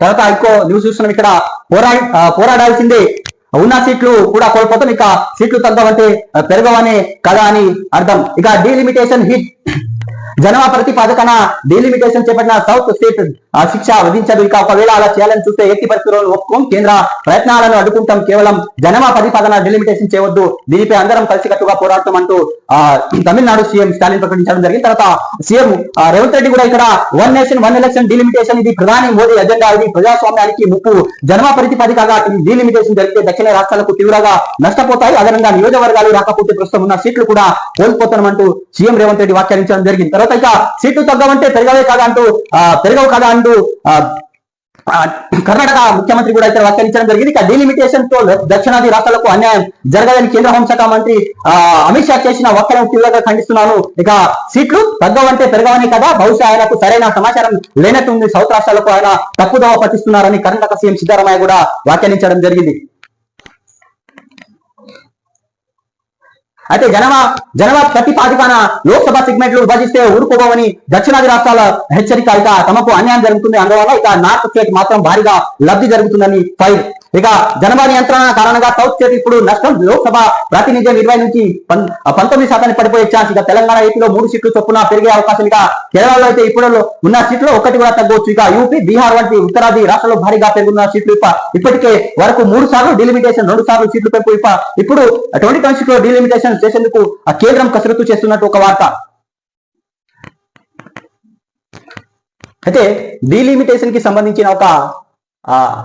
తర్వాత ఇంకో న్యూస్ చూస్తున్నాం ఇక్కడ. పోరా పోరాడాల్సిందే. ఉన్న సీట్లు కూడా కోల్పోతాం. ఇక సీట్లు తగ్గవంటే పెరగవనే కదా అని అర్థం. ఇక డీలిమిటేషన్ హిట్. జనవా ప్రతిపాదకన డీలిమిటేషన్ చేపట్టిన సౌత్ స్టేట్ శిక్ష విధించదు ఇక ఒకవేళ అలా చేయాలని చూస్తే ఎట్టి పరిస్థితుల్లో ఒప్పుకోం కేంద్ర ప్రయత్నాలను అడ్డుకుంటాం. కేవలం జనవా ప్రతిపాదన డీలిమిటేషన్ చేయవద్దు. దీనిపై అందరం కలిసికట్టుగా పోరాడతాం అంటూ ఆ తమిళనాడు సీఎం స్టాలిన్ ప్రకటించడం జరిగింది. తర్వాత సీఎం రేవంత్ రెడ్డి కూడా ఇక్కడ one nation one election delimitation ఇది ప్రధాని మోదీ ఎజెండా ఇది ప్రజాస్వామ్యానికి ముప్పు. జనవా ప్రతిపాదికగా డీలిమిటేషన్ జరిగితే దక్షిణ రాష్ట్రాలకు తీవ్రంగా నష్టపోతాయి. అదనంగా నియోజకవర్గాలు రాకపోతే ప్రస్తుతం ఉన్న సీట్లు కూడా కోల్పోతామంటూ సీఎం రేవంత్ రెడ్డి వ్యాఖ్యానించడం జరిగింది. తర్వాత ఇంకా సీట్లు తగ్గవంటే పెరగవే కాదా అంటూ పెరగవు కదా అంటూ కర్ణాటక ముఖ్యమంత్రి కూడా ఇక్కడ వ్యాఖ్యానించడం జరిగింది. ఇక డీలిమిటేషన్తో దక్షిణాది రాష్ట్రాలకు అన్యాయం జరగదని కేంద్ర హోంశాఖ మంత్రి అమిత్ షా చేసిన వ్యాఖ్యలను తీవ్రంగా ఖండిస్తున్నాను. ఇక సీట్లు తగ్గవంటే పెరగవని కదా బహుశా ఆయనకు సరైన సమాచారం లేనట్టుంది సౌత్ రాష్ట్రాలకు ఆయన తప్పుదోవ పట్టిస్తున్నారని కర్ణాటక సీఎం సిద్ధరామయ్య కూడా వ్యాఖ్యానించడం జరిగింది. అయితే జనవా జనవ ప్రతిపాదికన లోక్సభ సెగ్మెంట్లు విభజిస్తే ఊరుకోబోవని దక్షిణాది రాష్ట్రాల హెచ్చరిక. ఇక తమకు అన్యాయం జరుగుతుంది. అందువల్ల ఇక నార్త్ స్టేట్ మాత్రం భారీగా లబ్ధి జరుగుతుందని ఫైర్. ఇక జనవ నియంత్రణ కారణంగా సౌత్ స్టేట్ ఇప్పుడు నష్టం. లోక్సభ ప్రాతినిధ్యం ఇరవై నుంచి పంతొమ్మిది శాతానికి పడిపోయే ఛాన్స్. ఇక తెలంగాణ ఏపీలో మూడు సీట్లు చొప్పున పెరిగే అవకాశం ఇక కేరళలో అయితే ఇప్పుడు ఉన్న సీట్లు ఒకటి కూడా తగ్గవచ్చు ఇక యూపీ బీహార్ వంటి ఉత్తరాది రాష్ట్రాల్లో భారీగా పెరుగుతున్న సీట్లు ఇప్ప- ఇప్పటికే వరకు మూడు సార్లు డిలిమిటేషన్ రెండు సార్లు సీట్లు పెంపు ఇప్ప- ఇప్పుడు ట్వంటీ ట్వంటీ లో డీలిమిటేషన్ చేసేందుకు ఆ కేంద్రం కసరత్తు చేస్తున్నట్టు ఒక వార్త. అయితే డీలిమిటేషన్కి సంబంధించిన ఒక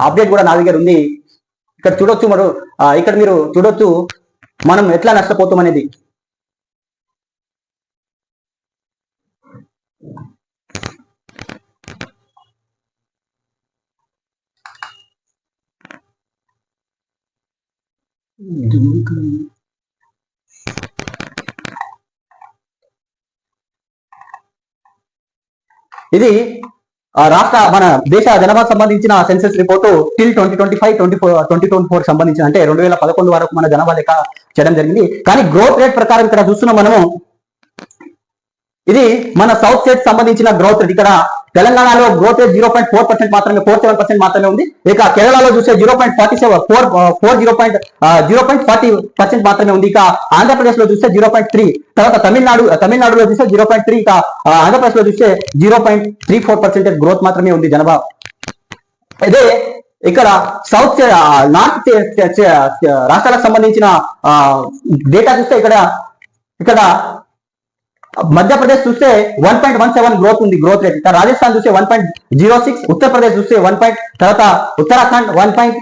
అప్డేట్ కూడా నా దగ్గర ఉంది. ఇక్కడ చూడొచ్చు మరో ఇక్కడ మీరు చూడొచ్చు మనం ఎట్లా నష్టపోతాం అనేది. ఇది ఆ రాష్ట్ర మన దేశ జనాభా సంబంధించిన census report till twenty twenty five twenty four twenty twenty four సంబంధించిన అంటే రెండు వేల పదకొండు వరకు మన జనాభా లెక్క చేయడం జరిగింది. కానీ గ్రోత్ రేట్ ప్రకారం ఇక్కడ చూస్తున్నాం మనము. ఇది మన సౌత్ స్టేట్ సంబంధించిన గ్రోత్ రేట్ ఇక్కడ తెలంగాణలో growth rate zero point four percent మాత్రమే ఫోర్ సెవెన్ పర్సెంట్ మాత్రమే ఉంది. ఇక కేరళలో చూస్తే zero point forty seven four four zero point zero point forty percent మాత్రమే ఉంది. ఇక ఆంధ్రప్రదేశ్లో చూస్తే జీరో పాయింట్ త్రీ తర్వాత తమిళనాడు uh, తమిళనాడులో చూస్తే జీరో పాయింట్ త్రీ ఇక uh, ఆంధ్రప్రదేశ్లో చూస్తే zero point three four percentage growth మాత్రమే ఉంది జనాభా. అదే ఇక్కడ సౌత్ నార్త్ uh, రాష్ట్రాలకు సంబంధించిన డేటా చూస్తే ఇక్కడ ఇక్కడ మధ్యప్రదేశ్ చూస్తే one point one seven growth ఉంది గ్రోత్ రేట్ ఇక్కడ రాజస్థాన్ చూస్తే one point zero six Uttar Pradesh చూస్తే వన్ పాయింట్ తర్వాత ఉత్తరాఖండ్ వన్ పాయింట్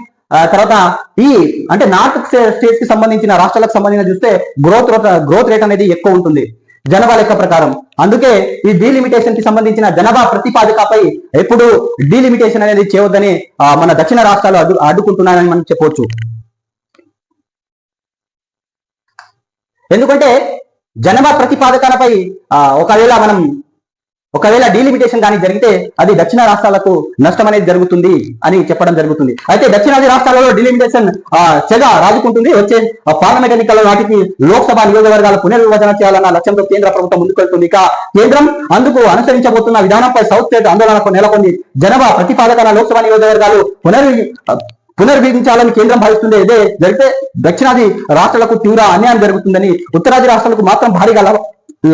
తర్వాత ఈ అంటే నార్త్ స్టేట్స్కి సంబంధించిన రాష్ట్రాలకు సంబంధించిన చూస్తే గ్రోత్ గ్రోత్ రేట్ అనేది ఎక్కువ ఉంటుంది జనాభా లెక్క ప్రకారం. అందుకే ఈ డీలిమిటేషన్కి సంబంధించిన జనాభా ప్రతిపాదికపై ఎప్పుడు డీలిమిటేషన్ అనేది చేయవద్దని మన దక్షిణ రాష్ట్రాలు అడ్డు అడ్డుకుంటున్నాయని మనం చెప్పవచ్చు ఎందుకంటే జనమ ప్రతిపాదకలపై ఒకవేళ మనం ఒకవేళ డీలిమిటేషన్ కానీ జరిగితే అది దక్షిణ రాష్ట్రాలకు నష్టం అనేది జరుగుతుంది అని చెప్పడం జరుగుతుంది. అయితే దక్షిణాది రాష్ట్రాలలో డీలిమిటేషన్ చెగ రాజుకుంటుంది. వచ్చే పార్లమెంట్ ఎన్నికల నాటికి లోక్సభ నియోజకవర్గాల పునర్విభజన చేయాలన్న లక్ష్యంతో కేంద్ర ప్రభుత్వం ముందుకెళ్తుంది. ఇక కేంద్రం అందుకు అనుసరించబోతున్న విధానంపై సౌత్ స్టేట్ ఆందోళనకు నెలకొంది. జనభా ప్రతిపాదకన లోక్సభ నియోజకవర్గాలు పునర్వి పునర్విధించాలని కేంద్రం భావిస్తుంది ఇదే జరిగితే దక్షిణాది రాష్ట్రాలకు తీవ్ర అన్యాయం జరుగుతుందని ఉత్తరాది రాష్ట్రాలకు మాత్రం భారీగా లాభ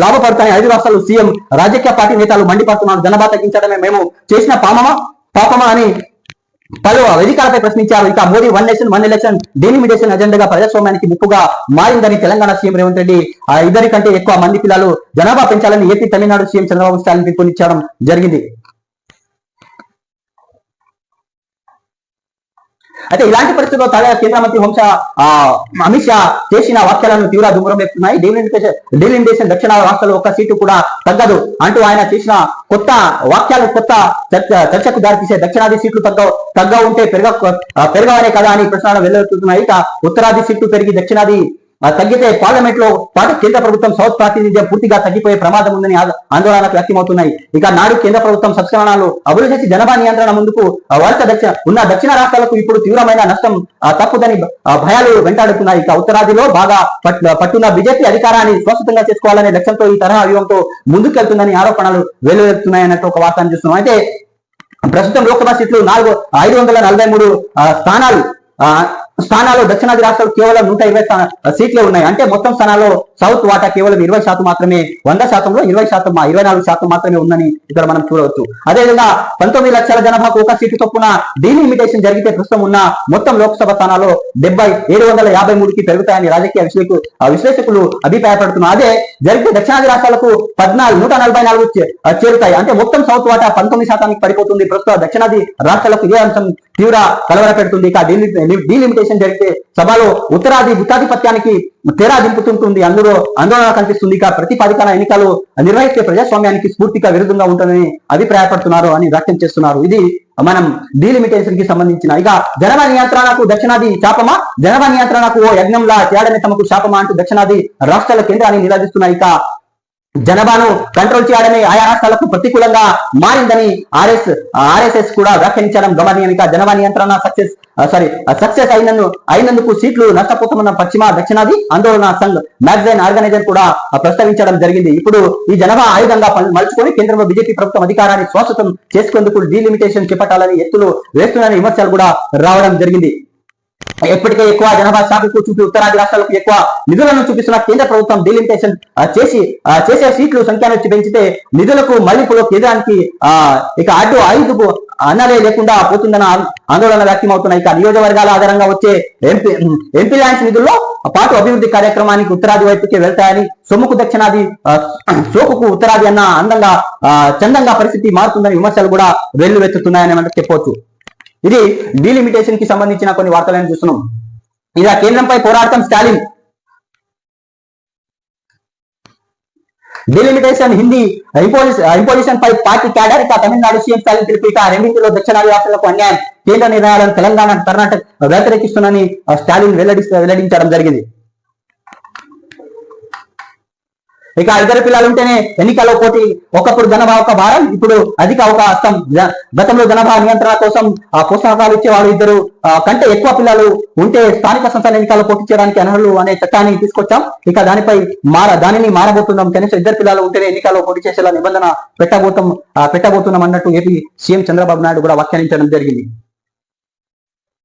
లాభపడతాయని ఐదు రాష్ట్రాలు సీఎం రాజకీయ పార్టీ నేతలు మండిపడుతున్నారు. జనాభా తగ్గించడమే మేము చేసిన పామమా పాపమా అని పలు వేదికలపై ప్రశ్నించారు. ఇక Modi one nation one election delimitation అజెండాగా ప్రజాస్వామ్యానికి ముప్పుగా మారిందని తెలంగాణ సీఎం రేవంత్ రెడ్డి ఆ ఇద్దరి కంటే ఎక్కువ మంది పిల్లలు జనాభా పెంచాలని ఏపీ తమిళనాడు సీఎం చంద్రబాబు స్టాలిన్ పిలుపునిచ్చడం జరిగింది. అయితే ఇలాంటి పరిస్థితుల్లో తాజా కేంద్ర మంత్రి హోంశ అమిత్ షా చేసిన వ్యాఖ్యలను తీవ్ర దుమ్మురం ఎత్తున్నాయి డీలిమిటేషన్ దక్షిణ రాష్ట్రాల్లో ఒక్క సీటు కూడా తగ్గదు అంటూ ఆయన చేసిన కొత్త వాక్యాలు కొత్త చర్చకు దారితీసే దక్షిణాది సీట్లు తగ్గ తగ్గ ఉంటే పెరగ పెరగవనే కదా అని ప్రశ్నలు వెల్లడుతున్నాయి ఇక ఉత్తరాది సీట్లు పెరిగి దక్షిణాది తగ్గితే పార్లమెంట్లో పాటు కేంద్ర ప్రభుత్వం సౌత్ ప్రాతినిధ్యం పూర్తిగా తగ్గిపోయే ప్రమాదం ఉందని ఆందోళనకు వ్యక్తమవుతున్నాయి. ఇక నాడు కేంద్ర ప్రభుత్వం సంస్కరణలు అభివృద్ధి చేసి నియంత్రణ ముందుకు ఆ, వలస దక్షిణ ఉన్న దక్షిణ రాష్ట్రాలకు ఇప్పుడు తీవ్రమైన నష్టం తప్పుదని భయాలు వెంటాడుతున్నాయి. ఇక ఉత్తరాదిలో బాగా పట్టున్న బీజేపీ అధికారాన్ని స్వస్థంగా చేసుకోవాలనే లక్ష్యంతో ఈ తరహా వ్యూహంతో ముందుకెళ్తుందని ఆరోపణలు వెలువెత్తున్నాయన్నట్టు ఒక వార్తను చూస్తున్నాం. అయితే ప్రస్తుతం లోక్సభ సీట్లు నాలుగు ఐదు వందల నలభై మూడు ఆ, స్థానాలు ఆ, స్థానాలు దక్షిణాది రాష్ట్రాలు కేవలం నూట ఇరవై స్థాన- సీట్లే ఉన్నాయి. అంటే మొత్తం స్థానాల్లో సౌత్ వాటా కేవలం ఇరవై శాతం మాత్రమే వంద శాతంలో ఇరవై శాతం ఇరవై నాలుగు శాతం మాత్రమే ఉందని ఇక్కడ మనం చూడవచ్చు. అదేవిధంగా పంతొమ్మిది లక్షల జనాభాకు ఒక సీటు చొప్పున డీలిమిటేషన్ జరిగితే ప్రస్తుతం ఉన్న మొత్తం లోక్సభ స్థానాల్లో డెబ్బై ఏడు వందల యాభై మూడుకి పెరుగుతాయని రాజకీయ విశ్లేషకు ఆ విశ్లేషకులు అభిప్రాయపడుతున్నారు. అదే జరిగితే దక్షిణాది రాష్ట్రాలకు పద్నాలుగు నూట నలభై నాలుగు చేరుతాయి. అంటే మొత్తం సౌత్ వాటా పంతొమ్మిది శాతానికి పడిపోతుంది. ప్రస్తుతం దక్షిణాది రాష్ట్రాలకు ఇదే అంశం తీవ్ర కలవర పెడుతుంది. ఇక డీలిమిటేషన్ జరిగితే సభలో ఉత్తరాది గుత్తాధిపత్యానికి తెరా దింపుతుంటుంది. అందులో ఆందోళన కనిపిస్తుంది. ఇక ప్రతిపాదికన ఎన్నికలు నిర్వహిస్తే ప్రజాస్వామ్యానికి స్ఫూర్తిగా విరుద్ధంగా ఉంటుందని అభిప్రాయపడుతున్నారు అని వ్యాఖ్యం చేస్తున్నారు. ఇది మనం డీలిమిటేషన్కి సంబంధించిన ఇక జనవ నియంత్రణకు దక్షిణాది శాపమా జనవ నియంత్రణకు ఓ యజ్ఞంలా చేయడమే తమకు శాపమా అంటూ దక్షిణాది రాష్ట్రాల కేంద్రాన్ని నిలదీస్తున్నాయి ఇక జనాభాను కంట్రోల్ చేయడమే ఆయా రాష్ట్రాలకు ప్రతికూలంగా మారిందని ఆర్ఎస్ ఆర్ఎస్ఎస్ కూడా వ్యాఖ్యానించడం గమనీయనిక జనాభా నియంత్రణ సక్సెస్ సారీ సక్సెస్ అయినందు అయినందుకు సీట్లు నష్టపోతామన్న పశ్చిమ దక్షిణాది ఆందోళన సంఘ్ మ్యాగజైన్ ఆర్గనైజర్ కూడా ప్రస్తావించడం జరిగింది. ఇప్పుడు ఈ జనాభా ఆయుధంగా మలుచుకొని కేంద్రంలో బీజేపీ ప్రభుత్వం అధికారాన్ని శాశ్వతం చేసుకుందుకు డీలిమిటేషన్ చేపట్టాలని ఎత్తులు వేస్తున్నారని విమర్శలు కూడా రావడం జరిగింది. ఎప్పటికే ఎక్కువ జనాభా శాఖకు చూపి ఉత్తరాది రాష్ట్రాలకు ఎక్కువ నిధులను చూపిస్తున్న కేంద్ర ప్రభుత్వం డీలిమిటేషన్ చేసి చేసే సీట్లు సంఖ్యను పెంచితే నిధులకు మళ్ళింపులో కేంద్రానికి ఇక అడ్డు ఐదుకు అన్నలే లేకుండా పోతుందన్న ఆందోళన వ్యక్తమవుతున్నాయి. ఇక నియోజకవర్గాల ఆధారంగా వచ్చే ఎంపీ ఎంపీ ల్యాండ్స్ నిధుల్లో పాటు అభివృద్ధి కార్యక్రమానికి ఉత్తరాది వైపుకి వెళ్తాయని సొమ్ముకు దక్షిణాది సోకుకు ఉత్తరాది అన్న అందంగా చందంగా పరిస్థితి మారుతుందని విమర్శలు కూడా వెల్లువెత్తుతున్నాయని మనం చెప్పవచ్చు. ఇది డీలిమిటేషన్కి సంబంధించిన కొన్ని వార్తలను చూస్తున్నాం. ఇలా కేంద్రంపై పోరాటం స్టాలిన్ డీలిమిటేషన్ హిందీ ఇంపోజిషన్ పై పార్టీ క్యాడర్ ఇక తమిళనాడు సీఎం స్టాలిన్ పిలుపు రెండింటిలో దక్షిణాది రాష్ట్రాలకు అన్యాయం కేంద్ర నిర్ణయాలను తెలంగాణ కర్ణాటక వ్యతిరేకిస్తున్నని స్టాలిన్ వెల్లడి వెల్లడించడం జరిగింది. ఇక ఇద్దరు పిల్లలు ఉంటేనే ఎన్నికల్లో పోటీ. ఒకప్పుడు ధనభా ఒక భారం ఇప్పుడు అధిక ఒక హస్తం గతంలో జనభా నియంత్రణ కోసం ఆ ప్రోత్సాహకాలు ఇచ్చేవాడు ఇద్దరు. కంటే ఎక్కువ పిల్లలు ఉంటే స్థానిక సంస్థల ఎన్నికల్లో పోటీ చేయడానికి అనర్హులు అనే చట్టాన్ని తీసుకొచ్చాం. ఇక దానిపై మార దానిని మారబోతున్నాం. కనీసం ఇద్దరు పిల్లలు ఉంటేనే ఎన్నికల్లో పోటీ చేసేలా నిబంధన పెట్టబోతాం పెట్టబోతున్నాం అన్నట్టు ఏపీ సీఎం చంద్రబాబు నాయుడు కూడా వ్యాఖ్యానించడం జరిగింది.